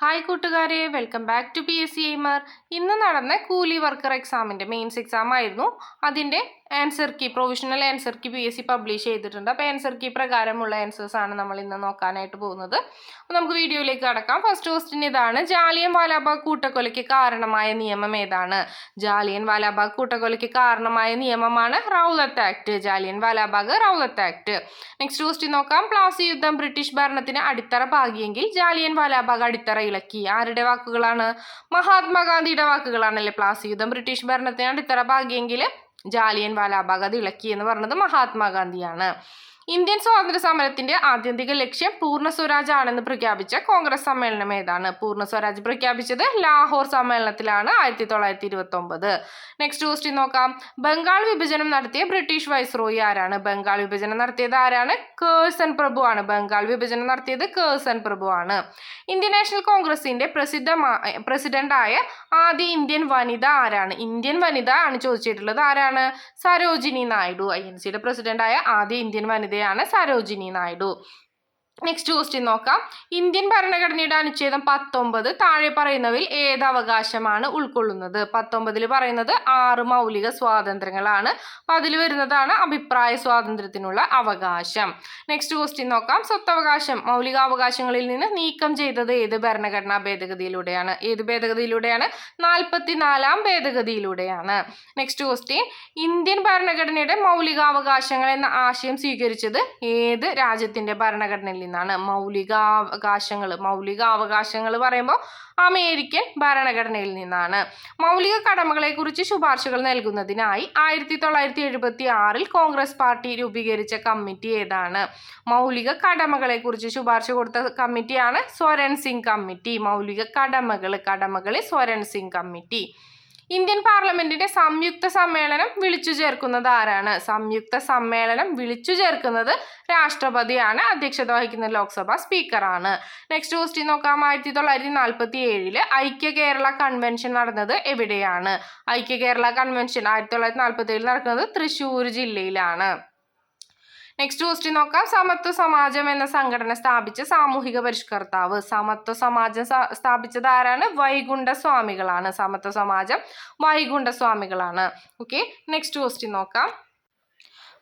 Hi കൂട്ടുകാരെ. Welcome back to P S C aimer ഇന്ന് നടന്ന കൂലി വർക്കർ എക്സാമിന്റെ മെയിൻസ് എക്സാം ആയിരുന്നു. അതിന്റെ answer key provisional answer key P S C publish ചെയ്തിട്ടുണ്ട്. അപ്പോൾ ആൻസർ കീ പ്രകാരമുള്ള ആൻസേഴ്സ് ആണ് നമ്മൾ ഇന്ന് നോക്കാനായിട്ട് പോകുന്നത്. അപ്പോൾ നമുക്ക് വീഡിയോയിലേക്ക് കടക്കാം. ഫസ്റ്റ് ക്വസ്റ്റ്യൻ ഇതാണ്. ജാലിയൻ വാലാബാഗ് കൂട്ടക്കൊലയ്ക്ക് കാരണമായ നിയമം ഏതാണ്? ജാലിയൻ വാലാബാഗ് കൂട്ടക്കൊലയ്ക്ക് കാരണമായ നിയമമാണ് Rowlatt act. Jallian Walabagh Rowlatt act. Next question നോക്കാം. പ്ലാസി യുദ്ധം ബ്രിട്ടീഷ് ഭരണത്തിന് അടിത്തറ പാകിയെങ്കിൽ ജാലിയൻ വാലാബാഗ് അടിത്തറ ഇളക്കി. ആരുടെ വാക്കുകളാണ്? മഹാത്മാഗാന്ധിയുടെ വാക്കുകളാണല്ലേ പ്ലാസി യുദ്ധം ബ്രിട്ടീഷ് ഭരണത്തിന് അടിത്തറ പാകിയെങ്കിൽ ജാലിയൻ വാലാബാഗ് അത് ഇളക്കി എന്ന് പറഞ്ഞത് മഹാത്മാഗാന്ധിയാണ്. ഇന്ത്യൻ സ്വാതന്ത്ര്യ സമരത്തിന്റെ ആത്യന്തിക ലക്ഷ്യം പൂർണ സ്വരാജ് ആണെന്ന് പ്രഖ്യാപിച്ച കോൺഗ്രസ് സമ്മേളനം ഏതാണ്? പൂർണ സ്വരാജ് പ്രഖ്യാപിച്ചത് ലാഹോർ സമ്മേളനത്തിലാണ് ആയിരത്തി തൊള്ളായിരത്തി ഇരുപത്തി ഒമ്പത് നെക്സ്റ്റ് ക്വസ്റ്റ്യൻ നോക്കാം. ബംഗാൾ വിഭജനം നടത്തിയ ബ്രിട്ടീഷ് വൈസ്രോയി ആരാണ്? ബംഗാൾ വിഭജനം നടത്തിയത് ആരാണ്? കേഴ്സൺ പ്രഭു ആണ്. ബംഗാൾ വിഭജനം നടത്തിയത് കേഴ്സൺ പ്രഭു ആണ്. ഇന്ത്യൻ നാഷണൽ കോൺഗ്രസിന്റെ പ്രസിദ്ധമായ പ്രസിഡന്റായ ആദ്യ ഇന്ത്യൻ വനിത ആരാണ്? ഇന്ത്യൻ വനിത ആണ് ചോദിച്ചിട്ടുള്ളത് ആരാണ്? സരോജിനി നായിഡു. ഐ എൻ സിയുടെ പ്രസിഡന്റായ ആദ്യ ഇന്ത്യൻ വനിതയാണ് സരോജിനി നായിഡു നെക്സ്റ്റ് ക്വസ്റ്റ്യൻ നോക്കാം. ഇന്ത്യൻ ഭരണഘടനയുടെ അനുച്ഛേദം പത്തൊമ്പത് താഴെ പറയുന്നവയിൽ ഏത് അവകാശമാണ് ഉൾക്കൊള്ളുന്നത്? പത്തൊമ്പതിൽ പറയുന്നത് ആറ് മൗലിക സ്വാതന്ത്ര്യങ്ങളാണ്. അപ്പം അതിൽ വരുന്നതാണ് അഭിപ്രായ സ്വാതന്ത്ര്യത്തിനുള്ള അവകാശം. നെക്സ്റ്റ് ക്വസ്റ്റ്യൻ നോക്കാം. സ്വത്തവകാശം മൗലികാവകാശങ്ങളിൽ നിന്ന് നീക്കം ചെയ്തത് ഏത് ഭരണഘടനാ ഭേദഗതിയിലൂടെയാണ്? ഏത് ഭേദഗതിയിലൂടെയാണ്? നാൽപ്പത്തിനാലാം ഭേദഗതിയിലൂടെയാണ്. നെക്സ്റ്റ് ക്വസ്റ്റ്യൻ ഇന്ത്യൻ ഭരണഘടനയുടെ മൗലികാവകാശങ്ങൾ എന്ന ആശയം സ്വീകരിച്ചത് ഏത് രാജ്യത്തിന്റെ ഭരണഘടനയിൽ നിന്നാണ് മൗലികാവകാശങ്ങൾ മൗലികാവകാശങ്ങൾ പറയുമ്പോൾ അമേരിക്കൻ ഭരണഘടനയിൽ നിന്നാണ്. മൗലിക കടമകളെക്കുറിച്ച് ശുപാർശകൾ നൽകുന്നതിനായി ആയിരത്തി തൊള്ളായിരത്തി എഴുപത്തി ആറിൽ കോൺഗ്രസ് പാർട്ടി രൂപീകരിച്ച കമ്മിറ്റി ഏതാണ്? മൗലിക കടമകളെക്കുറിച്ച് ശുപാർശ കൊടുത്ത കമ്മിറ്റിയാണ് സ്വരൺ സിംഗ് കമ്മിറ്റി. മൗലിക കടമകൾ കടമകളെ സ്വരൺ സിംഗ് കമ്മിറ്റി. ഇന്ത്യൻ പാർലമെന്റിന്റെ സംയുക്ത സമ്മേളനം വിളിച്ചു ചേർക്കുന്നത് ആരാണ്? സംയുക്ത സമ്മേളനം വിളിച്ചു ചേർക്കുന്നത് രാഷ്ട്രപതിയാണ്. അധ്യക്ഷത വഹിക്കുന്ന ലോക്സഭ സ്പീക്കറാണ്. നെക്സ്റ്റ് ക്വസ്റ്റ്യൻ നോക്കാം. ആയിരത്തി തൊള്ളായിരത്തി നാൽപ്പത്തി ഏഴിൽ ഐക്യ കേരള കൺവെൻഷൻ നടന്നത് എവിടെയാണ്? ഐക്യ കേരള കൺവെൻഷൻ ആയിരത്തി തൊള്ളായിരത്തി നാൽപ്പത്തി ഏഴിൽ നടക്കുന്നത് തൃശ്ശൂർ ജില്ലയിലാണ്. നെക്സ്റ്റ് ക്വസ്റ്റ്യൻ നോക്കാം. സമത്വ സമാജം എന്ന സംഘടന സ്ഥാപിച്ച സാമൂഹിക പരിഷ്കർത്താവ്. സമത്വ സമാജം സ്ഥാ- സ്ഥാപിച്ചത് ആരാണ്? വൈകുണ്ഠ സ്വാമികളാണ് സമത്വ സമാജം വൈകുണ്ഠ സ്വാമികളാണ് ഓക്കെ നെക്സ്റ്റ് ക്വസ്റ്റ്യൻ നോക്കാം.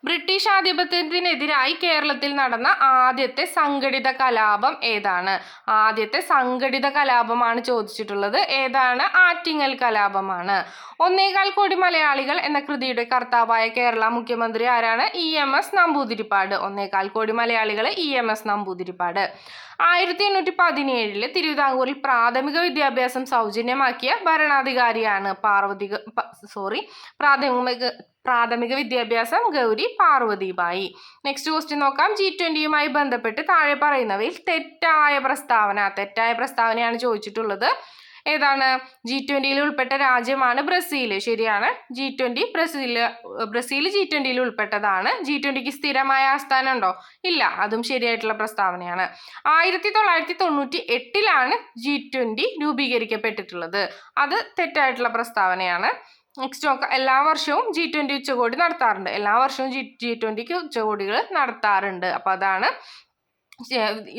ബ്രിട്ടീഷ് ആധിപത്യത്തിനെതിരായി കേരളത്തിൽ നടന്ന ആദ്യത്തെ സംഘടിത കലാപം ഏതാണ്? ആദ്യത്തെ സംഘടിത കലാപമാണ് ചോദിച്ചിട്ടുള്ളത്. ഏതാണ്? ആറ്റിങ്ങൽ കലാപമാണ്. ഒന്നേകാൽ കോടി മലയാളികൾ എന്ന കൃതിയുടെ കർത്താവായ കേരള മുഖ്യമന്ത്രി ആരാണ്? E M S Namboodiripad. ഒന്നേകാൽ കോടി മലയാളികൾ ഇ എം എസ് നമ്പൂതിരിപ്പാട്. ആയിരത്തി എണ്ണൂറ്റി പതിനേഴിൽ തിരുവിതാംകൂറിൽ പ്രാഥമിക വിദ്യാഭ്യാസം സൗജന്യമാക്കിയ ഭരണാധികാരിയാണ് പാർവതി സോറി പ്രാഥമിക പ്രാഥമിക വിദ്യാഭ്യാസം ഗൗരി പാർവതിബായി. നെക്സ്റ്റ് ക്വസ്റ്റ്യൻ നോക്കാം. ജി ട്വന്റിയുമായി ബന്ധപ്പെട്ട് താഴെ പറയുന്നവയിൽ തെറ്റായ പ്രസ്താവന തെറ്റായ പ്രസ്താവനയാണ് ചോദിച്ചിട്ടുള്ളത്. ഏതാണ്? ജി ട്വന്റിയിൽ ഉൾപ്പെട്ട രാജ്യമാണ് ബ്രസീൽ. ശരിയാണ്. G twenty Brazil Brazil G ട്വന്റിയിൽ ഉൾപ്പെട്ടതാണ്. ജി ട്വന്റിക്ക് സ്ഥിരമായ ആസ്ഥാനം ഉണ്ടോ ഇല്ല. അതും ശരിയായിട്ടുള്ള പ്രസ്താവനയാണ്. ആയിരത്തി തൊള്ളായിരത്തി തൊണ്ണൂറ്റി എട്ടിലാണ് ജി ട്വന്റി രൂപീകരിക്കപ്പെട്ടിട്ടുള്ളത്. അത് തെറ്റായിട്ടുള്ള പ്രസ്താവനയാണ്. നെക്സ്റ്റ് നോക്കാം. എല്ലാ വർഷവും ജി ട്വന്റി ഉച്ചകോടി നടത്താറുണ്ട്. എല്ലാ വർഷവും ജി ജി ട്വന്റിക്ക് ഉച്ചകോടികൾ നടത്താറുണ്ട്. അപ്പോൾ അതാണ്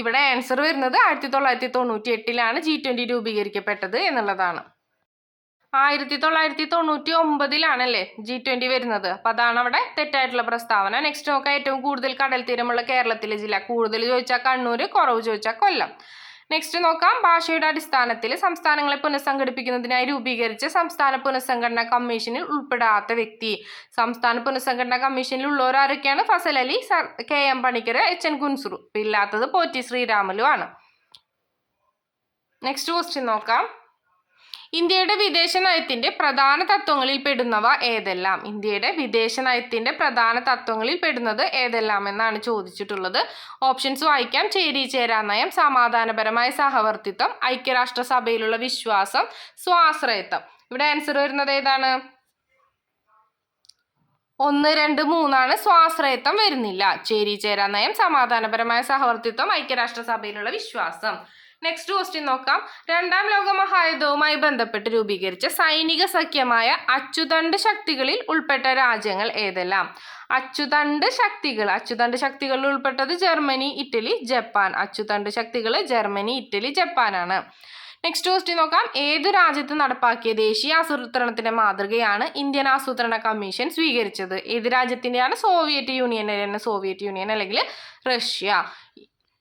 ഇവിടെ ആൻസർ വരുന്നത് ആയിരത്തി തൊള്ളായിരത്തി തൊണ്ണൂറ്റി എട്ടിലാണ് ജി ട്വന്റി രൂപീകരിക്കപ്പെട്ടത് എന്നുള്ളതാണ്. ആയിരത്തി തൊള്ളായിരത്തി തൊണ്ണൂറ്റി ഒമ്പതിലാണല്ലേ ജി ട്വന്റി വരുന്നത്. അപ്പം അതാണ് അവിടെ തെറ്റായിട്ടുള്ള പ്രസ്താവന. നെക്സ്റ്റ് നോക്കാം ഏറ്റവും കൂടുതൽ കടൽ തീരമുള്ള കേരളത്തിലെ ജില്ല. കൂടുതൽ ചോദിച്ചാൽ കണ്ണൂർ കുറവ് ചോദിച്ചാൽ കൊല്ലം. നെക്സ്റ്റ് നോക്കാം. ഭാഷയുടെ അടിസ്ഥാനത്തിൽ സംസ്ഥാനങ്ങളെ പുനഃസംഘടിപ്പിക്കുന്നതിനായി രൂപീകരിച്ച സംസ്ഥാന പുനഃസംഘടനാ കമ്മീഷനിൽ ഉൾപ്പെടാത്ത വ്യക്തി. സംസ്ഥാന പുനഃസംഘടനാ കമ്മീഷനിൽ ഉള്ളവരാരൊക്കെയാണ് Fazal Ali K M Panikkar H N Kunzru ഇല്ലാത്തത് പോറ്റി ശ്രീരാമലു ആണ്. നെക്സ്റ്റ് ക്വസ്റ്റ്യൻ നോക്കാം. ഇന്ത്യയുടെ വിദേശ നയത്തിന്റെ പ്രധാന തത്വങ്ങളിൽ പെടുന്നവ ഏതെല്ലാം? ഇന്ത്യയുടെ വിദേശ നയത്തിന്റെ പ്രധാന തത്വങ്ങളിൽ പെടുന്നത് ഏതെല്ലാം എന്നാണ് ചോദിച്ചിട്ടുള്ളത്. ഓപ്ഷൻസ് വായിക്കാം. ചേരി ചേരാ നയം സമാധാനപരമായ സഹവർത്തിത്വം ഐക്യരാഷ്ട്രസഭയിലുള്ള വിശ്വാസം സ്വാശ്രയത്വം. ഇവിടെ ആൻസർ വരുന്നത് ഏതാണ്? ഒന്ന് രണ്ട് മൂന്നാണ്. സ്വാശ്രയത്വം വരുന്നില്ല. ചേരി ചേരാ നയം സമാധാനപരമായ സഹവർത്തിത്വം ഐക്യരാഷ്ട്രസഭയിലുള്ള വിശ്വാസം. നെക്സ്റ്റ് ക്വസ്റ്റ്യൻ നോക്കാം. രണ്ടാം ലോക മഹായുദ്ധവുമായി ബന്ധപ്പെട്ട് രൂപീകരിച്ച സൈനിക സഖ്യമായ അച്ചുതണ്ട് ശക്തികളിൽ ഉൾപ്പെട്ട രാജ്യങ്ങൾ ഏതെല്ലാം? അച്ചുതണ്ട് ശക്തികൾ. അച്ചുതണ്ട് ശക്തികളിൽ ഉൾപ്പെട്ടത് ജർമ്മനി ഇറ്റലി ജപ്പാൻ. അച്ചുതണ്ട് ശക്തികൾ ജർമ്മനി ഇറ്റലി ജപ്പാനാണ്. നെക്സ്റ്റ് ക്വസ്റ്റ്യൻ നോക്കാം. ഏതു രാജ്യത്ത് നടപ്പാക്കിയ ദേശീയ ആസൂത്രണത്തിന്റെ മാതൃകയാണ് ഇന്ത്യൻ ആസൂത്രണ കമ്മീഷൻ സ്വീകരിച്ചത്. ഏത് രാജ്യത്തിന്റെയാണ് സോവിയറ്റ് യൂണിയൻ സോവിയറ്റ് യൂണിയൻ അല്ലെങ്കിൽ റഷ്യ.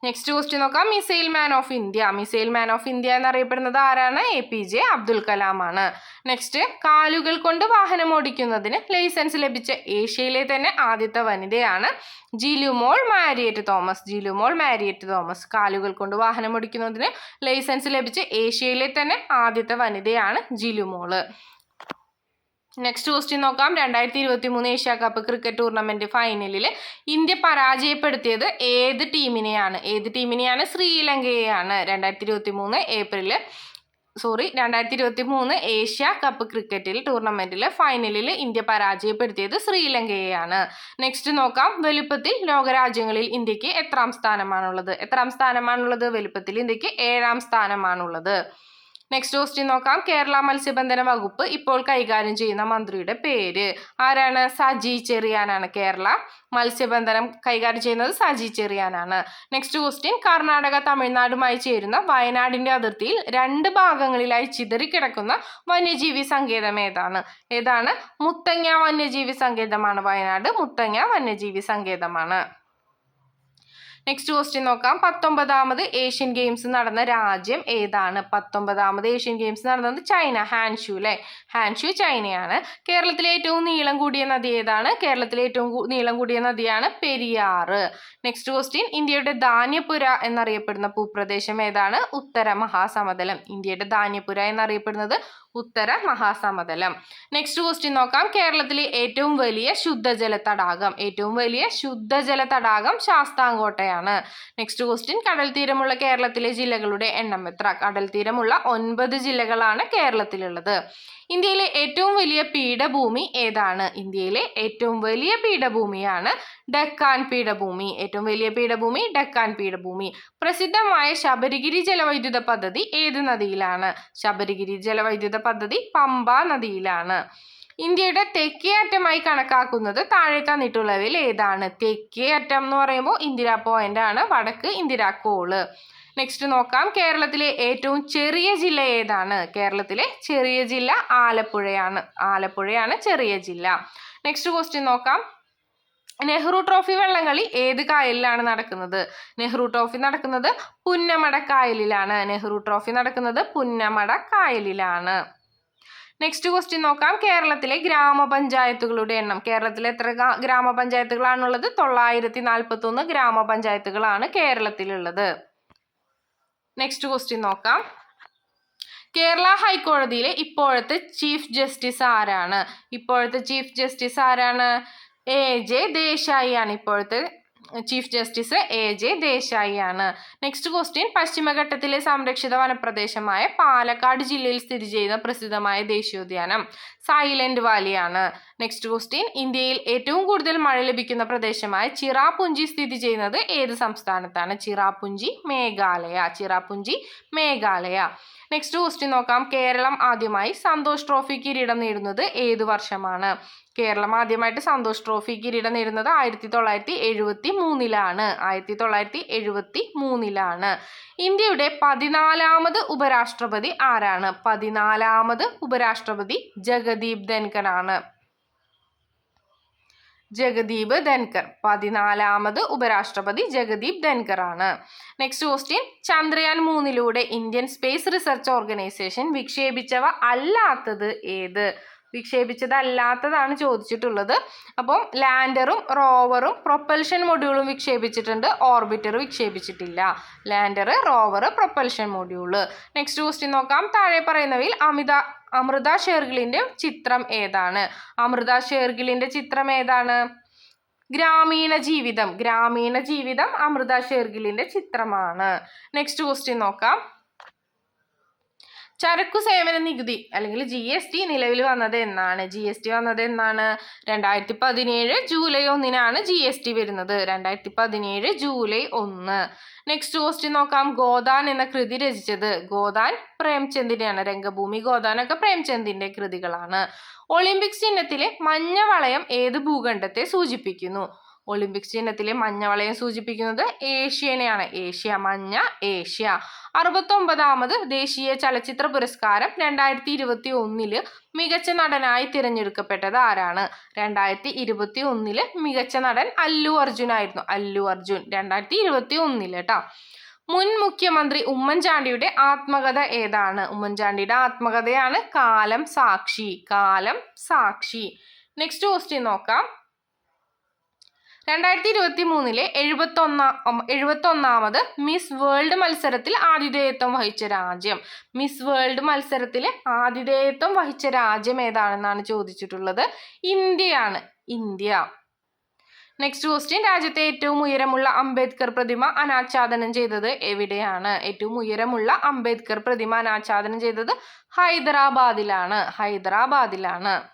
നെക്സ്റ്റ് ക്വസ്റ്റ്യൻ നോക്കാം. Missile man of India missile man of India എന്നറിയപ്പെടുന്നത് ആരാണ്? A P J Abdul Kalam ആണ്. നെക്സ്റ്റ് കാലുകൾ കൊണ്ട് വാഹനം ഓടിക്കുന്നതിന് ലൈസൻസ് ലഭിച്ച ഏഷ്യയിലെ തന്നെ ആദ്യത്തെ വനിതയാണ് ജിലുമോൾ മാരിയറ്റ് തോമസ്. ജിലുമോൾ മാരിയറ്റ് തോമസ്. കാലുകൾ കൊണ്ട് വാഹനം ഓടിക്കുന്നതിന് ലൈസൻസ് ലഭിച്ച ഏഷ്യയിലെ തന്നെ ആദ്യത്തെ വനിതയാണ് ജിലുമോൾ നെക്സ്റ്റ് ക്വസ്റ്റ്യൻ നോക്കാം. രണ്ടായിരത്തി ഇരുപത്തി മൂന്ന് ഏഷ്യ കപ്പ് ക്രിക്കറ്റ് ടൂർണമെന്റ് ഫൈനലിൽ ഇന്ത്യ പരാജയപ്പെടുത്തിയത് ഏത് ടീമിനെയാണ്? ഏത് ടീമിനെയാണ്? ശ്രീലങ്കയെയാണ്. രണ്ടായിരത്തി ഇരുപത്തി മൂന്ന് ഏപ്രിൽ സോറി രണ്ടായിരത്തി ഇരുപത്തി മൂന്ന് ഏഷ്യ കപ്പ് ക്രിക്കറ്റിൽ ടൂർണമെന്റിൽ ഫൈനലിൽ ഇന്ത്യ പരാജയപ്പെടുത്തിയത് ശ്രീലങ്കയെയാണ്. നെക്സ്റ്റ് നോക്കാം. വലുപ്പത്തിൽ ലോകരാജ്യങ്ങളിൽ ഇന്ത്യയ്ക്ക് എത്രാം സ്ഥാനമാണുള്ളത്? എത്രാം സ്ഥാനമാണുള്ളത്? വലുപ്പത്തിൽ ഇന്ത്യയ്ക്ക് ഏഴാം സ്ഥാനമാണുള്ളത്. നെക്സ്റ്റ് ക്വസ്റ്റ്യൻ നോക്കാം. കേരള മത്സ്യബന്ധന വകുപ്പ് ഇപ്പോൾ കൈകാര്യം ചെയ്യുന്ന മന്ത്രിയുടെ പേര്. ആരാണ്? സജി ചെറിയാനാണ് കേരള. മത്സ്യബന്ധനം കൈകാര്യം ചെയ്യുന്നത് സജി ചെറിയാനാണ്. നെക്സ്റ്റ് ക്വസ്റ്റ്യൻ കർണാടക തമിഴ്നാടുമായി ചേരുന്ന വയനാടിന്റെ അതിർത്തിയിൽ രണ്ട് ഭാഗങ്ങളിലായി ചിതറിക്കിടക്കുന്ന വന്യജീവി സങ്കേതം ഏതാണ്? ഏതാണ്? മുത്തങ്ങ വന്യജീവി സങ്കേതമാണ് വയനാട്. മുത്തങ്ങ വന്യജീവി സങ്കേതമാണ്. നെക്സ്റ്റ് ക്വസ്റ്റ്യൻ നോക്കാം. പത്തൊമ്പതാമത് ഏഷ്യൻ ഗെയിംസ് നടന്ന രാജ്യം ഏതാണ്? പത്തൊമ്പതാമത് ഏഷ്യൻ ഗെയിംസ് നടന്നത് ചൈന ഹാൻഷു അല്ലേ ഹാൻഷു ചൈനയാണ്. കേരളത്തിലെ ഏറ്റവും നീളം കൂടിയ നദി ഏതാണ്? കേരളത്തിലെ ഏറ്റവും നീളം കൂടിയ നദിയാണ് പെരിയാർ. നെക്സ്റ്റ് ക്വസ്റ്റ്യൻ ഇന്ത്യയുടെ ധാന്യപുര എന്നറിയപ്പെടുന്ന ഭൂപ്രദേശം ഏതാണ്? ഉത്തര മഹാസമതലം. ഇന്ത്യയുടെ ധാന്യപുര എന്നറിയപ്പെടുന്നത് ഉത്തര മഹാസമതലം. നെക്സ്റ്റ് ക്വസ്റ്റ്യൻ നോക്കാം. കേരളത്തിലെ ഏറ്റവും വലിയ ശുദ്ധജല തടാകം ഏറ്റവും വലിയ ശുദ്ധജല തടാകം ശാസ്താംകോട്ടയാണ്. നെക്സ്റ്റ് ക്വസ്റ്റ്യൻ കടൽ തീരമുള്ള കേരളത്തിലെ ജില്ലകളുടെ എണ്ണം എത്ര? കടൽ തീരമുള്ള ഒൻപത് ജില്ലകളാണ് കേരളത്തിലുള്ളത്. ഇന്ത്യയിലെ ഏറ്റവും വലിയ പീഠഭൂമി ഏതാണ്? ഇന്ത്യയിലെ ഏറ്റവും വലിയ പീഠഭൂമിയാണ് ഡക്കാൻ പീഠഭൂമി. ഏറ്റവും വലിയ പീഠഭൂമി ഡക്കാൻ പീഠഭൂമി. പ്രസിദ്ധമായ ശബരിഗിരി ജലവൈദ്യുത പദ്ധതി ഏത് നദിയിലാണ്? ശബരിഗിരി ജലവൈദ്യുത പദ്ധതി പമ്പ നദിയിലാണ്. ഇന്ത്യയുടെ തെക്കേ അറ്റമായി കണക്കാക്കുന്നത് താഴെ തന്നിട്ടുള്ളവയിൽ ഏതാണ്? തെക്കേ അറ്റം എന്ന് പറയുമ്പോൾ ഇന്ദിരാ പോയിന്റ് ആണ് വടക്ക് ഇന്ദിരാ കോൾ. നെക്സ്റ്റ് നോക്കാം. കേരളത്തിലെ ഏറ്റവും ചെറിയ ജില്ല ഏതാണ്? കേരളത്തിലെ ചെറിയ ജില്ല ആലപ്പുഴയാണ്. ആലപ്പുഴയാണ് ചെറിയ ജില്ല. നെക്സ്റ്റ് ക്വസ്റ്റ്യൻ നോക്കാം. നെഹ്റു ട്രോഫി വള്ളംകളി ഏത് കായലിലാണ് നടക്കുന്നത്? നെഹ്റു ട്രോഫി നടക്കുന്നത് പുന്നമട കായലിലാണ്. നെഹ്റു ട്രോഫി നടക്കുന്നത് പുന്നമട കായലിലാണ്. നെക്സ്റ്റ് ക്വസ്റ്റ്യൻ നോക്കാം. കേരളത്തിലെ ഗ്രാമപഞ്ചായത്തുകളുടെ എണ്ണം. കേരളത്തിലെ എത്ര ഗ്രാമപഞ്ചായത്തുകളാണുള്ളത്? തൊള്ളായിരത്തി നാൽപ്പത്തി ഒന്ന് ഗ്രാമപഞ്ചായത്തുകളാണ് കേരളത്തിലുള്ളത്. നെക്സ്റ്റ് ക്വസ്റ്റ്യൻ നോക്കാം. കേരള ഹൈക്കോടതിയിലെ ഇപ്പോഴത്തെ ചീഫ് ജസ്റ്റിസ് ആരാണ്? ഇപ്പോഴത്തെ ചീഫ് ജസ്റ്റിസ് ആരാണ്? എ ജെ ദേശായി ആണ് ഇപ്പോഴത്തെ chief justice A J Desai ആണ്. നെക്സ്റ്റ് ക്വസ്റ്റ്യൻ പശ്ചിമഘട്ടത്തിലെ സംരക്ഷിത വനപ്രദേശമായ പാലക്കാട് ജില്ലയിൽ സ്ഥിതി ചെയ്യുന്ന പ്രസിദ്ധമായ ദേശീയോദ്യാനം. സൈലന്റ് വാലിയാണ് നെക്സ്റ്റ് ക്വസ്റ്റ്യൻ ഇന്ത്യയിൽ ഏറ്റവും കൂടുതൽ മഴ ലഭിക്കുന്ന പ്രദേശമായ ചിറാപുഞ്ചി സ്ഥിതി ചെയ്യുന്നത് ഏത് സംസ്ഥാനത്താണ്? ചിറാപുഞ്ചി മേഘാലയ. ചിറാപുഞ്ചി മേഘാലയ. നെക്സ്റ്റ് ക്വസ്റ്റ്യൻ നോക്കാം. കേരളം ആദ്യമായി സന്തോഷ് ട്രോഫി കിരീടം നേടുന്നത് ഏത് വർഷമാണ്? കേരളം ആദ്യമായിട്ട് സന്തോഷ് ട്രോഫി കിരീടം നേടുന്നത് ആയിരത്തി തൊള്ളായിരത്തി എഴുപത്തി മൂന്നിലാണ് ആയിരത്തി തൊള്ളായിരത്തി എഴുപത്തി മൂന്നിലാണ് ഇന്ത്യയുടെ പതിനാലാമത് ഉപരാഷ്ട്രപതി ആരാണ്? പതിനാലാമത് ഉപരാഷ്ട്രപതി ജഗദീപ് ആണ് ജഗദീപ് ധൻകർ പതിനാലാമത് ഉപരാഷ്ട്രപതി ജഗദീപ് ആണ് നെക്സ്റ്റ് ക്വസ്റ്റ്യൻ ചന്ദ്രയാൻ മൂന്നിലൂടെ ഇന്ത്യൻ സ്പേസ് റിസർച്ച് ഓർഗനൈസേഷൻ വിക്ഷേപിച്ചവ അല്ലാത്തത് ഏത്? വിക്ഷേപിച്ചതല്ലാത്തതാണ് ചോദിച്ചിട്ടുള്ളത്. അപ്പം ലാൻഡറും റോവറും പ്രൊപ്പൽഷൻ മൊഡ്യൂളും വിക്ഷേപിച്ചിട്ടുണ്ട്. Orbiter വിക്ഷേപിച്ചിട്ടില്ല. Lander rover propulsion module. Next question നോക്കാം. താഴെ പറയുന്നവയിൽ അമിത അമൃത ഷേർഗിലിന്റെ ചിത്രം ഏതാണ്? അമൃത ഷേർഗിലിന്റെ ചിത്രം ഏതാണ്? ഗ്രാമീണ ജീവിതം. ഗ്രാമീണ ജീവിതം അമൃത ഷേർഗിലിന്റെ ചിത്രമാണ്. നെക്സ്റ്റ് ക്വസ്റ്റ്യൻ നോക്കാം. ചരക്കു സേവന നികുതി അല്ലെങ്കിൽ ജി എസ് ടി നിലവിൽ വന്നത് എന്നാണ്. ജി എസ് ടി വന്നത് എന്നാണ്. രണ്ടായിരത്തി പതിനേഴ് ജൂലൈ ഒന്നിനാണ് ജി എസ് ടി വരുന്നത്. രണ്ടായിരത്തി പതിനേഴ് ജൂലൈ ഒന്ന്. നെക്സ്റ്റ് ക്വസ്റ്റ്യൻ നോക്കാം. ഗോദാൻ എന്ന കൃതി രചിച്ചത് ഗോദാൻ പ്രേംചന്ദിന്റെയാണ് രംഗഭൂമി ഗോദാനൊക്കെ പ്രേംചന്ദിന്റെ കൃതികളാണ്. ഒളിമ്പിക്സ് ചിഹ്നത്തിലെ മഞ്ഞ വളയം ഏത് ഭൂഖണ്ഡത്തെ സൂചിപ്പിക്കുന്നു? ഒളിമ്പിക്സ് ചിഹ്നത്തിലെ മഞ്ഞവളയം സൂചിപ്പിക്കുന്നത് ഏഷ്യനെയാണ്. ഏഷ്യ മഞ്ഞ ഏഷ്യ. അറുപത്തൊമ്പതാമത് ദേശീയ ചലച്ചിത്ര പുരസ്കാരം രണ്ടായിരത്തി ഇരുപത്തി ഒന്നിൽ മികച്ച നടനായി തിരഞ്ഞെടുക്കപ്പെട്ടത് ആരാണ്? രണ്ടായിരത്തി ഇരുപത്തി ഒന്നിൽ മികച്ച നടൻ അല്ലു അർജുൻ ആയിരുന്നു അല്ലു അർജുൻ രണ്ടായിരത്തി ഇരുപത്തി ഒന്നിൽ കേട്ടോ മുൻ മുഖ്യമന്ത്രി ഉമ്മൻചാണ്ടിയുടെ ആത്മകഥ ഏതാണ്? ഉമ്മൻചാണ്ടിയുടെ ആത്മകഥയാണ് കാലം സാക്ഷി കാലം സാക്ഷി. നെക്സ്റ്റ് ക്വസ്റ്റ്യൻ നോക്കാം. രണ്ടായിരത്തി ഇരുപത്തി മൂന്നിലെ എഴുപത്തൊന്നാം എഴുപത്തൊന്നാമത് മിസ് വേൾഡ് മത്സരത്തിൽ ആതിഥേയത്വം വഹിച്ച രാജ്യം. മിസ് വേൾഡ് മത്സരത്തിൽ ആതിഥേയത്വം വഹിച്ച രാജ്യം ഏതാണെന്നാണ് ചോദിച്ചിട്ടുള്ളത്? ഇന്ത്യയാണ് ഇന്ത്യ. നെക്സ്റ്റ് ക്വസ്റ്റ്യൻ രാജ്യത്തെ ഏറ്റവും ഉയരമുള്ള അംബേദ്കർ പ്രതിമ അനാച്ഛാദനം ചെയ്തത് എവിടെയാണ്? ഏറ്റവും ഉയരമുള്ള അംബേദ്കർ പ്രതിമ അനാച്ഛാദനം ചെയ്തത് ഹൈദരാബാദിലാണ് ഹൈദരാബാദിലാണ്.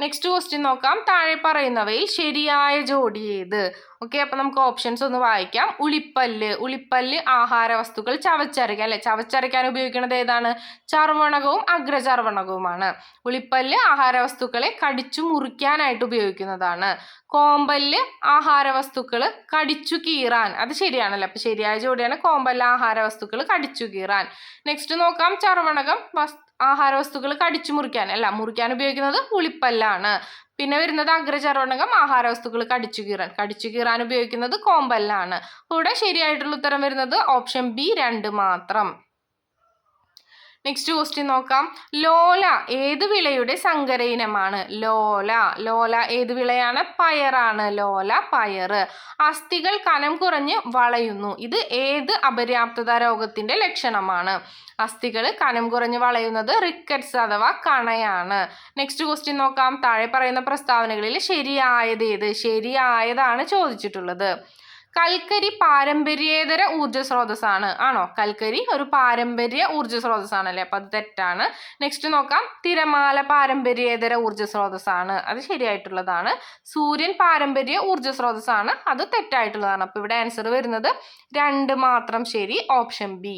നെക്സ്റ്റ് ക്വസ്റ്റ്യൻ നോക്കാം. താഴെ പറയുന്നവയിൽ ശരിയായ ജോഡി ഏത്? ഓക്കെ അപ്പൊ നമുക്ക് ഓപ്ഷൻസ് ഒന്ന് വായിക്കാം. ഉളിപ്പല്ല്. ഉളിപ്പല്ല് ആഹാര വസ്തുക്കൾ ചവച്ചരയ്ക്കാൻ അല്ലെ? ചവച്ചരയ്ക്കാൻ ഉപയോഗിക്കുന്നത് ഏതാണ്? ചർവണകവും അഗ്രചർവണകവുമാണ്. ഉളിപ്പല്ല് ആഹാര വസ്തുക്കളെ കടിച്ചു മുറിക്കാനായിട്ട് ഉപയോഗിക്കുന്നതാണ്. കോമ്പല്ല് ആഹാര വസ്തുക്കൾ കടിച്ചു കീറാൻ. അത് ശരിയാണല്ലോ? അപ്പൊ ശരിയായ ജോഡിയാണ് കോമ്പല്ല് ആഹാര വസ്തുക്കൾ കടിച്ചു കീറാൻ. നെക്സ്റ്റ് നോക്കാം. ചർവണകം വസ് ആഹാര വസ്തുക്കൾ കടിച്ചു മുറിക്കാൻ അല്ല മുറിക്കാൻ ഉപയോഗിക്കുന്നത് ഉളിപ്പല്ലാണ് പിന്നെ വരുന്നത് അഗ്രചർവണകം ആഹാര വസ്തുക്കൾ കടിച്ചു കീറാൻ. കടിച്ചു കീറാൻ ഉപയോഗിക്കുന്നത് കോമ്പല്ലാണ്. ഇവിടെ ശരിയായിട്ടുള്ള ഉത്തരം വരുന്നത് ഓപ്ഷൻ ബി രണ്ട് മാത്രം. നെക്സ്റ്റ് ക്വസ്റ്റ്യൻ നോക്കാം. ലോല ഏത് വിളയുടെ സങ്കര ഇനമാണ് ലോല ലോല ഏത് വിളയാണ്? പയറാണ്. ലോല പയർ. അസ്ഥികൾ കനം കുറഞ്ഞ് വളയുന്നു. ഇത് ഏത് അപര്യാപ്തത രോഗത്തിന്റെ ലക്ഷണമാണ്? അസ്ഥികൾ കനം കുറഞ്ഞ് വളയുന്നത് റിക്കറ്റ്സ് അഥവാ കണയാണ്. നെക്സ്റ്റ് ക്വസ്റ്റ്യൻ നോക്കാം. താഴെ പറയുന്ന പ്രസ്താവനകളിൽ ശരിയായത് ഏത്? ശരിയായതാണ് ചോദിച്ചിട്ടുള്ളത്. കൽക്കരി പാരമ്പര്യേതര ഊർജ സ്രോതസ്സാണ്. ആണോ? കൽക്കരി ഒരു പാരമ്പര്യ ഊർജ സ്രോതസ്സാണല്ലേ? അപ്പം അത് തെറ്റാണ്. നെക്സ്റ്റ് നോക്കാം. തിരമാല പാരമ്പര്യേതര ഊർജ സ്രോതസ്സാണ്. അത് ശരിയായിട്ടുള്ളതാണ്. സൂര്യൻ പാരമ്പര്യ ഊർജ സ്രോതസ്സാണ്. അത് തെറ്റായിട്ടുള്ളതാണ്. അപ്പോൾ ഇവിടെ ആൻസർ വരുന്നത് രണ്ട് മാത്രം ശരി ഓപ്ഷൻ ബി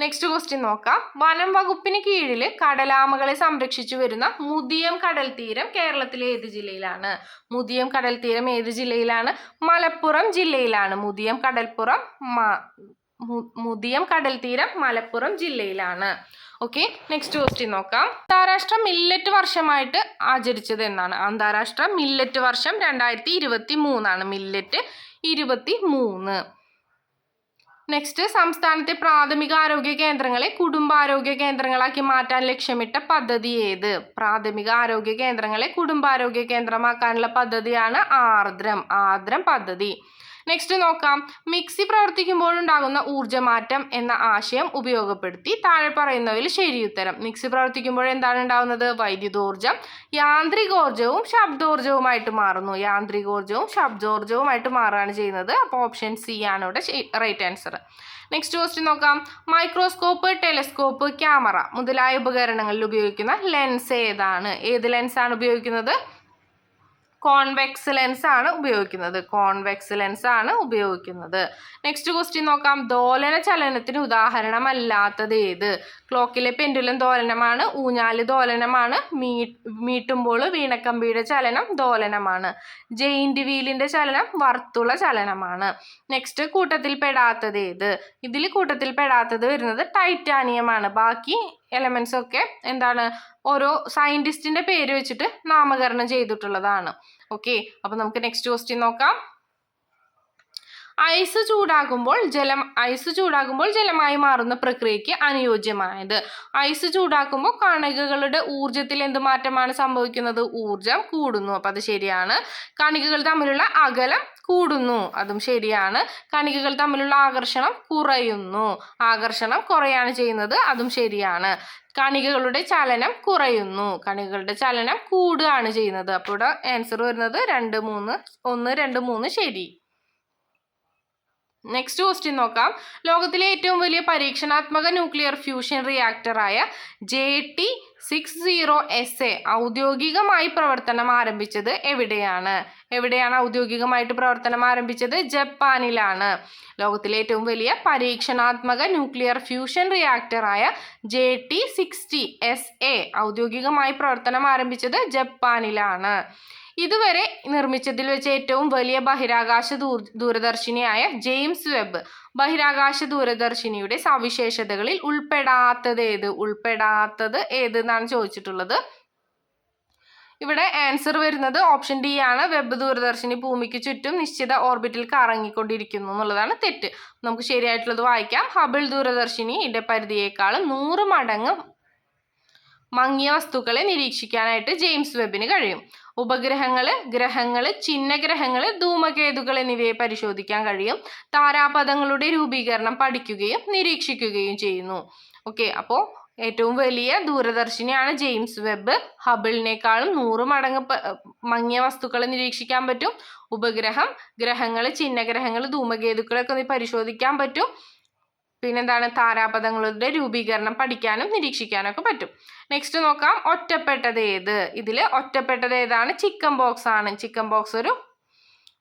നെക്സ്റ്റ് ക്വസ്റ്റ്യൻ നോക്കാം. വനം വകുപ്പിന് കീഴിൽ കടലാമകളെ സംരക്ഷിച്ചു വരുന്ന മുതിയം കടൽ തീരം കേരളത്തിലെ ഏത് ജില്ലയിലാണ്? മുതിയം കടൽ തീരം ഏത് ജില്ലയിലാണ്? മലപ്പുറം ജില്ലയിലാണ്. മുതിയം കടൽപ്പുറം മുതിയം കടൽ തീരം മലപ്പുറം ജില്ലയിലാണ്. ഓക്കെ നെക്സ്റ്റ് ക്വസ്റ്റ്യൻ നോക്കാം. അന്താരാഷ്ട്ര മില്ലറ്റ് വർഷമായിട്ട് ആചരിച്ചത് എന്നാണ്. അന്താരാഷ്ട്ര മില്ലറ്റ് വർഷം രണ്ടായിരത്തി ഇരുപത്തി മൂന്നാണ് മില്ലറ്റ് ഇരുപത്തി മൂന്ന് നെക്സ്റ്റ് സംസ്ഥാനത്തെ പ്രാഥമിക ആരോഗ്യ കേന്ദ്രങ്ങളെ കുടുംബാരോഗ്യ കേന്ദ്രങ്ങളാക്കി മാറ്റാൻ ലക്ഷ്യമിട്ട പദ്ധതി ഏത്? പ്രാഥമിക ആരോഗ്യ കേന്ദ്രങ്ങളെ കുടുംബാരോഗ്യ കേന്ദ്രമാക്കാനുള്ള പദ്ധതിയാണ് ആർദ്രം. ആർദ്രം പദ്ധതി. നെക്സ്റ്റ് നോക്കാം. മിക്സി പ്രവർത്തിക്കുമ്പോഴുണ്ടാകുന്ന ഊർജമാറ്റം എന്ന ആശയം ഉപയോഗപ്പെടുത്തി താഴെ പറയുന്നവയിൽ ശരിയുത്തരം. മിക്സി പ്രവർത്തിക്കുമ്പോൾ എന്താണ് ഉണ്ടാകുന്നത്? വൈദ്യുതോർജം യാന്ത്രികോർജവും ശബ്ദോർജവുമായിട്ട് മാറുന്നു. യാന്ത്രികോർജവും ശബ്ദോർജവുമായിട്ട് മാറുകയാണ് ചെയ്യുന്നത്. അപ്പോൾ ഓപ്ഷൻ സി ആണ് ഇവിടെ റൈറ്റ് ആൻസർ നെക്സ്റ്റ് ക്വസ്റ്റ്യൻ നോക്കാം. മൈക്രോസ്കോപ്പ് ടെലിസ്കോപ്പ് ക്യാമറ മുതലായ ഉപകരണങ്ങളിൽ ഉപയോഗിക്കുന്ന ലെൻസ് ഏതാണ്? ഏത് ലെൻസാണ് ഉപയോഗിക്കുന്നത്? കോൺവെക്സ് ലെൻസ് ആണ് ഉപയോഗിക്കുന്നത്. കോൺവെക്സ് ലെൻസ് ആണ് ഉപയോഗിക്കുന്നത്. നെക്സ്റ്റ് ക്വസ്റ്റ്യൻ നോക്കാം. ദോലന ചലനത്തിന് ഉദാഹരണമല്ലാത്തത് ഏത്? ക്ലോക്കിലെ പെൻഡുലം ദോലനമാണ് ഊഞ്ഞാൽ ദോലനമാണ് മീ മീട്ടുമ്പോൾ വീണക്കമ്പിയുടെ ചലനം ദോലനമാണ് ജെയിന്റ് വീലിന്റെ ചലനം വർത്തുള ചലനമാണ്. നെക്സ്റ്റ് കൂട്ടത്തിൽ പെടാത്തത് ഏത്? ഇതിൽ കൂട്ടത്തിൽ പെടാത്തത് വരുന്നത് ടൈറ്റാനിയമാണ് ബാക്കി എലമെൻസ് ഒക്കെ എന്താണ്? ഓരോ സയന്റിസ്റ്റിന്റെ പേര് വെച്ചിട്ട് നാമകരണം ചെയ്തിട്ടുള്ളതാണ്. ഓക്കെ അപ്പോൾ നമുക്ക് നെക്സ്റ്റ് ക്വസ്റ്റ്യൻ നോക്കാം. ഐസ് ചൂടാകുമ്പോൾ ജലം ഐസ് ചൂടാകുമ്പോൾ ജലമായി മാറുന്ന പ്രക്രിയയ്ക്ക് അനുയോജ്യമായത്. ഐസ് ചൂടാക്കുമ്പോൾ കണികകളുടെ ഊർജത്തിൽ എന്ത് മാറ്റമാണ് സംഭവിക്കുന്നത്? ഊർജം കൂടുന്നു. അപ്പം അത് ശരിയാണ്. കണികകൾ തമ്മിലുള്ള അകലം കൂടുന്നു. അതും ശരിയാണ്. കണികകൾ തമ്മിലുള്ള ആകർഷണം കുറയുന്നു. ആകർഷണം കുറയാണ് ചെയ്യുന്നത്. അതും ശരിയാണ്. കണികകളുടെ ചലനം കുറയുന്നു. കണികകളുടെ ചലനം കൂടുകയാണ് ചെയ്യുന്നത്. അപ്പോൾ ആൻസർ വരുന്നത് രണ്ട് മൂന്ന് ഒന്ന് രണ്ട് മൂന്ന് ശരി. നെക്സ്റ്റ് ക്വസ്റ്റ്യൻ നോക്കാം. ലോകത്തിലെ ഏറ്റവും വലിയ പരീക്ഷണാത്മക nuclear fusion റിയാക്ടറായ J T six zero S A ഔദ്യോഗികമായി പ്രവർത്തനം ആരംഭിച്ചത് എവിടെയാണ്? എവിടെയാണ് ഔദ്യോഗികമായിട്ട് പ്രവർത്തനം ആരംഭിച്ചത്? ജപ്പാനിലാണ്. ലോകത്തിലെ ഏറ്റവും വലിയ പരീക്ഷണാത്മക nuclear fusion റിയാക്ടറായ J T sixty S A ഔദ്യോഗികമായി പ്രവർത്തനം ആരംഭിച്ചത് ജപ്പാനിലാണ്. ഇതുവരെ നിർമ്മിച്ചതിൽ വെച്ച് ഏറ്റവും വലിയ ബഹിരാകാശ ദൂർ ദൂരദർശിനിയായ ജെയിംസ് വെബ് ബഹിരാകാശ ദൂരദർശിനിയുടെ സവിശേഷതകളിൽ ഉൾപ്പെടാത്തത് ഏത്? ഉൾപ്പെടാത്തത് ഏത് എന്നാണ് ചോദിച്ചിട്ടുള്ളത്. ഇവിടെ ആൻസർ വരുന്നത് ഓപ്ഷൻ ഡി ആണ്. വെബ് ദൂരദർശിനി ഭൂമിക്ക് ചുറ്റും നിശ്ചിത ഓർബിറ്റിൽ കറങ്ങിക്കൊണ്ടിരിക്കുന്നു എന്നുള്ളതാണ് തെറ്റ്. നമുക്ക് ശരിയായിട്ടുള്ളത് വായിക്കാം. ഹബിൾ ദൂരദർശിനിയുടെ പരിധിയേക്കാളും നൂറ് മടങ്ങ് മങ്ങിയ വസ്തുക്കളെ നിരീക്ഷിക്കാനായിട്ട് ജെയിംസ് വെബിന് കഴിയും. ഉപഗ്രഹങ്ങൾ ഗ്രഹങ്ങൾ ചിഹ്നഗ്രഹങ്ങൾ ധൂമകേതുകൾ എന്നിവയെ പരിശോധിക്കാൻ കഴിയും. താരാപഥങ്ങളുടെ രൂപീകരണം പഠിക്കുകയും നിരീക്ഷിക്കുകയും ചെയ്യുന്നു. ഓക്കെ അപ്പോൾ ഏറ്റവും വലിയ ദൂരദർശിനിയാണ് ജെയിംസ് വെബ് ഹബിളിനേക്കാളും നൂറ് മടങ്ങ് മങ്ങിയ വസ്തുക്കളെ നിരീക്ഷിക്കാൻ പറ്റും. ഉപഗ്രഹം ഗ്രഹങ്ങൾ ചിഹ്നഗ്രഹങ്ങൾ ധൂമകേതുക്കളൊക്കെ പരിശോധിക്കാൻ പറ്റും. പിന്നെന്താണ് താരാപഥങ്ങളുടെ രൂപീകരണം പഠിക്കാനും നിരീക്ഷിക്കാനും ഒക്കെ പറ്റും. നെക്സ്റ്റ് നോക്കാം. ഒറ്റപ്പെട്ടത് ഏത്? ഇതിൽ ഒറ്റപ്പെട്ടത് ഏതാണ്? ചിക്കൻ ബോക്സ് ആണ്. ചിക്കൻ ബോക്സ് ഒരു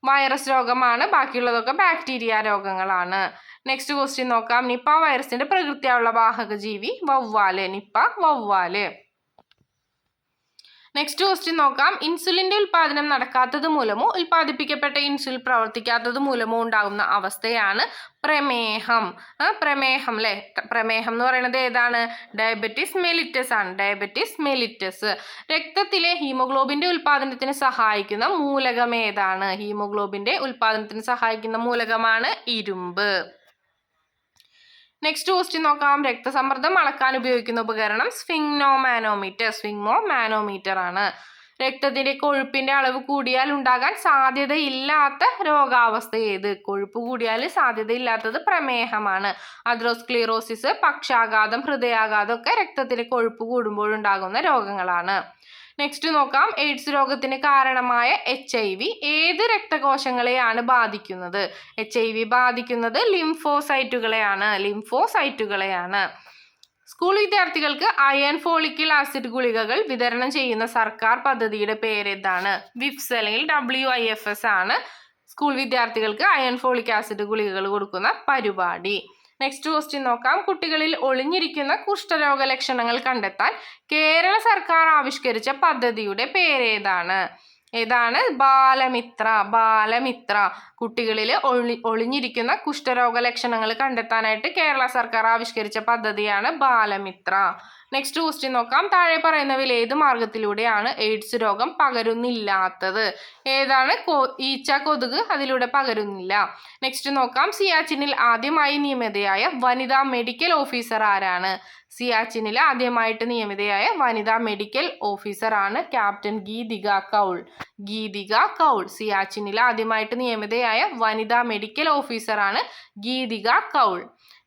വൈറസ് രോഗമാണ്. ബാക്കിയുള്ളതൊക്കെ ബാക്ടീരിയ രോഗങ്ങളാണ്. നെക്സ്റ്റ് ക്വസ്റ്റ്യൻ നോക്കാം. നിപ്പ വൈറസിന്റെ പ്രകൃതിയുള്ള വാഹക ജീവി വവ്വാൽ. നിപ്പ വവ്വാൽ. നെക്സ്റ്റ് ക്വസ്റ്റ്യൻ നോക്കാം. ഇൻസുലിന്റെ ഉൽപാദനം നടക്കാത്തത് മൂലമോ ഉൽപ്പാദിപ്പിക്കപ്പെട്ട ഇൻസുലിൻ പ്രവർത്തിക്കാത്തത് മൂലമോ ഉണ്ടാകുന്ന അവസ്ഥയാണ് പ്രമേഹം. പ്രമേഹം അല്ലേ പ്രമേഹം എന്ന് പറയുന്നത് ഏതാണ്? ഡയബറ്റിസ് മെലിറ്റസ് ആണ്. ഡയബറ്റിസ് മെലിറ്റസ് രക്തത്തിലെ ഹീമോഗ്ലോബിന്റെ ഉൽപാദനത്തിന് സഹായിക്കുന്ന മൂലകം ഏതാണ്? ഹീമോഗ്ലോബിന്റെ ഉൽപാദനത്തിന് സഹായിക്കുന്ന മൂലകമാണ് ഇരുമ്പ്. നെക്സ്റ്റ് ക്വസ്റ്റ്യൻ നോക്കാം. രക്തസമ്മർദ്ദം അളക്കാൻ ഉപയോഗിക്കുന്ന ഉപകരണം സ്ഫിങ്നോ മാനോമീറ്റർ സ്ഫിങ്മോ മാനോമീറ്റർ ആണ്. രക്തത്തിന്റെ കൊഴുപ്പിന്റെ അളവ് കൂടിയാൽ ഉണ്ടാകാൻ സാധ്യതയില്ലാത്ത രോഗാവസ്ഥ ഏത്? കൊഴുപ്പ് കൂടിയാൽ സാധ്യതയില്ലാത്തത് പ്രമേഹമാണ്. അദ്രോസ്ക്ലീറോസിസ് പക്ഷാഘാതം ഹൃദയാഘാതം ഒക്കെ രക്തത്തിലെ കൊഴുപ്പ് കൂടുമ്പോഴുണ്ടാകുന്ന രോഗങ്ങളാണ്. നെക്സ്റ്റ് നോക്കാം. എയ്ഡ്സ് രോഗത്തിന് കാരണമായ എച്ച് ഐ വി ഏത് രക്തകോശങ്ങളെയാണ് ബാധിക്കുന്നത്? എച്ച് ഐ വി ബാധിക്കുന്നത് ലിംഫോസൈറ്റുകളെയാണ് ലിംഫോസൈറ്റുകളെയാണ് സ്കൂൾ വിദ്യാർത്ഥികൾക്ക് അയൺ ഫോളിക്കൽ ആസിഡ് ഗുളികകൾ വിതരണം ചെയ്യുന്ന സർക്കാർ പദ്ധതിയുടെ പേരെന്താണ് വിഫ്സ് അല്ലെങ്കിൽ ഡബ്ല്യു ഐ എഫ് എസ് ആണ്. സ്കൂൾ വിദ്യാർത്ഥികൾക്ക് അയൺ ഫോളിക് ആസിഡ് ഗുളികകൾ കൊടുക്കുന്ന പരിപാടി. നെക്സ്റ്റ് ക്വസ്റ്റ്യൻ നോക്കാം. കുട്ടികളിൽ ഒളിഞ്ഞിരിക്കുന്ന കുഷ്ഠരോഗ ലക്ഷണങ്ങൾ കണ്ടെത്താൻ കേരള സർക്കാർ ആവിഷ്കരിച്ച പദ്ധതിയുടെ പേരേതാണ് ഏതാണ് ബാലമിത്ര ബാലമിത്ര. കുട്ടികളിൽ ഒളി ഒളിഞ്ഞിരിക്കുന്ന കുഷ്ഠരോഗ ലക്ഷണങ്ങൾ കണ്ടെത്താനായിട്ട് കേരള സർക്കാർ ആവിഷ്കരിച്ച പദ്ധതിയാണ് ബാലമിത്ര. നെക്സ്റ്റ് ക്വസ്റ്റ്യൻ നോക്കാം. താഴെ പറയുന്നവയിൽ ഏത് മാർഗത്തിലൂടെയാണ് എയ്ഡ്സ് രോഗം പകരുന്നില്ലാത്തത്? ഏതാണ് ഈച്ച കൊതുക് അതിലൂടെ പകരുന്നില്ല? നെക്സ്റ്റ് നോക്കാം. സിയാച്ചിനിൽ ആദ്യമായി നിയമിതയായ വനിതാ മെഡിക്കൽ ഓഫീസർ ആരാണ്? സിയാച്ചിനിൽ ആദ്യമായിട്ട് നിയമിതയായ വനിതാ മെഡിക്കൽ ഓഫീസറാണ് ക്യാപ്റ്റൻ ഗീതിക കൗൾ. ഗീതിക കൗൾ സിയാച്ചിനിൽ ആദ്യമായിട്ട് നിയമിതയായ വനിതാ മെഡിക്കൽ ഓഫീസറാണ് ഗീതിക കൗൾ.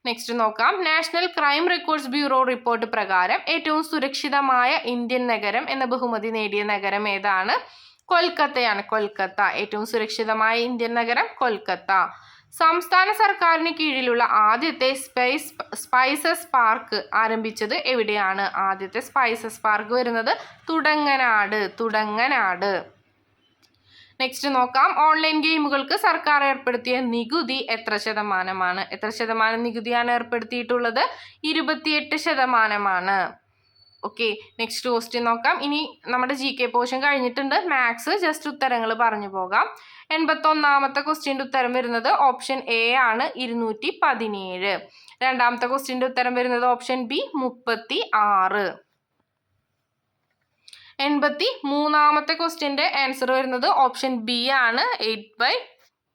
നെക്സ്റ്റ് നോക്കാം. National crime records bureau report പ്രകാരം ഏറ്റവും സുരക്ഷിതമായ ഇന്ത്യൻ നഗരം എന്ന ബഹുമതി നേടിയ നഗരം ഏതാണ്? കൊൽക്കത്തയാണ്. കൊൽക്കത്ത. ഏറ്റവും സുരക്ഷിതമായ ഇന്ത്യൻ നഗരം കൊൽക്കത്ത. സംസ്ഥാന സർക്കാരിന് കീഴിലുള്ള ആദ്യത്തെ സ്പൈസ് സ്പൈസസ് പാർക്ക് ആരംഭിച്ചത് എവിടെയാണ്? ആദ്യത്തെ സ്പൈസസ് പാർക്ക് വരുന്നത് തുടങ്ങനാട് തുടങ്ങനാട്. നെക്സ്റ്റ് നോക്കാം. ഓൺലൈൻ ഗെയിമുകൾക്ക് സർക്കാർ ഏർപ്പെടുത്തിയ നികുതി എത്ര ശതമാനമാണ്? എത്ര ശതമാനം നികുതിയാണ് ഏർപ്പെടുത്തിയിട്ടുള്ളത്? ഇരുപത്തിയെട്ട് ശതമാനമാണ്. ഓക്കെ നെക്സ്റ്റ് ക്വസ്റ്റ്യൻ നോക്കാം. ഇനി നമ്മുടെ ജി കെ പോർഷൻ കഴിഞ്ഞിട്ടുണ്ട്. മാത്സ് ജസ്റ്റ് ഉത്തരങ്ങൾ പറഞ്ഞു പോകാം. എൺപത്തൊന്നാമത്തെ ക്വസ്റ്റ്യന്റെ ഉത്തരം വരുന്നത് ഓപ്ഷൻ എ ആണ് ഇരുന്നൂറ്റി പതിനേഴ് രണ്ടാമത്തെ ക്വസ്റ്റ്യന്റെ ഉത്തരം വരുന്നത് ഓപ്ഷൻ ബി മുപ്പത്തി ആറ് എൺപത്തി മൂന്നാമത്തെ ക്വസ്റ്റ്യന്റെ ആൻസർ വരുന്നത് ഓപ്ഷൻ ബി ആണ് എയ്റ്റ് ബൈ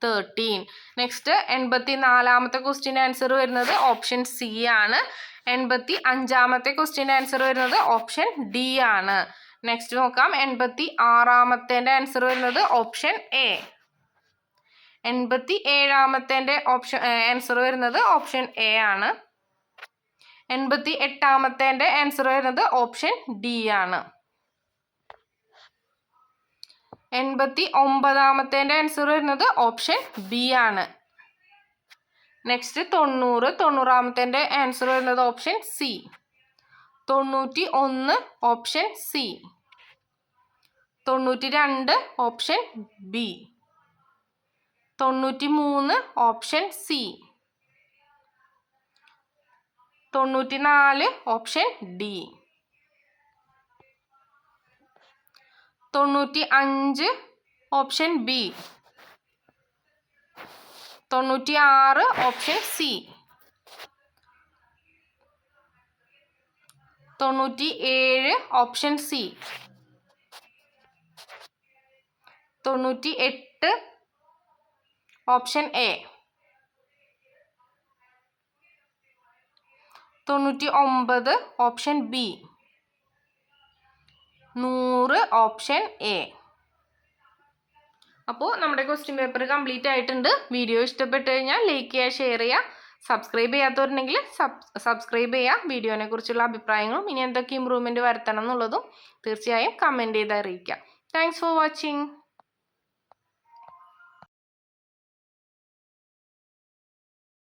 തേർട്ടീൻ നെക്സ്റ്റ് എൺപത്തി നാലാമത്തെ ക്വസ്റ്റ്യൻ ആൻസർ വരുന്നത് ഓപ്ഷൻ സി ആണ്. എൺപത്തി അഞ്ചാമത്തെ ക്വസ്റ്റ്യന്റെ ആൻസർ വരുന്നത് ഓപ്ഷൻ ഡി ആണ്. നെക്സ്റ്റ് നോക്കാം. എൺപത്തി ആറാമത്തേന്റെ ആൻസർ വരുന്നത് ഓപ്ഷൻ എ എൺപത്തി ഏഴാമത്തേന്റെ ഓപ്ഷൻ ആൻസർ വരുന്നത് ഓപ്ഷൻ എ ആണ്. എൺപത്തി എട്ടാമത്തേന്റെ ആൻസർ വരുന്നത് ഓപ്ഷൻ ഡി ആണ്. എൺപത്തി ഒമ്പതാമത്തേന്റെ ആൻസർ വരുന്നത് ഓപ്ഷൻ ബി ആണ്. നെക്സ്റ്റ് തൊണ്ണൂറ്. തൊണ്ണൂറാമത്തെ ആൻസർ വരുന്നത് ഓപ്ഷൻ സി തൊണ്ണൂറ്റി ഒന്ന് ഓപ്ഷൻ സി തൊണ്ണൂറ്റി രണ്ട് ഓപ്ഷൻ ബി തൊണ്ണൂറ്റി മൂന്ന് ഓപ്ഷൻ സി തൊണ്ണൂറ്റി നാല് ഓപ്ഷൻ ഡി തൊണ്ണൂറ്റി അഞ്ച് ഓപ്ഷൻ ബി തൊണ്ണൂറ്റി ആറ് ഓപ്ഷൻ സി തൊണ്ണൂറ്റി ഏഴ് ഓപ്ഷൻ സി തൊണ്ണൂറ്റി എട്ട് ഓപ്ഷൻ എ തൊണ്ണൂറ്റി ഒമ്പത് ഓപ്ഷൻ ബി നൂറ് ഓപ്ഷൻ എ അപ്പോൾ നമ്മുടെ ക്വസ്റ്റ്യൻ പേപ്പർ കംപ്ലീറ്റ് ആയിട്ടുണ്ട്. വീഡിയോ ഇഷ്ടപ്പെട്ട് കഴിഞ്ഞാൽ ലൈക്ക് ചെയ്യുക ഷെയർ ചെയ്യുക സബ്സ്ക്രൈബ് ചെയ്യാത്തവരുണ്ടെങ്കിൽ സബ്സ്ക്രൈബ് ചെയ്യുക. വീഡിയോനെ കുറിച്ചുള്ള അഭിപ്രായങ്ങളും ഇനി എന്തൊക്കെ ഇമ്പ്രൂവ്മെന്റ് വരുത്തണം എന്നുള്ളതും തീർച്ചയായും കമന്റ് ചെയ്ത് അറിയിക്കുക. Thanks for watching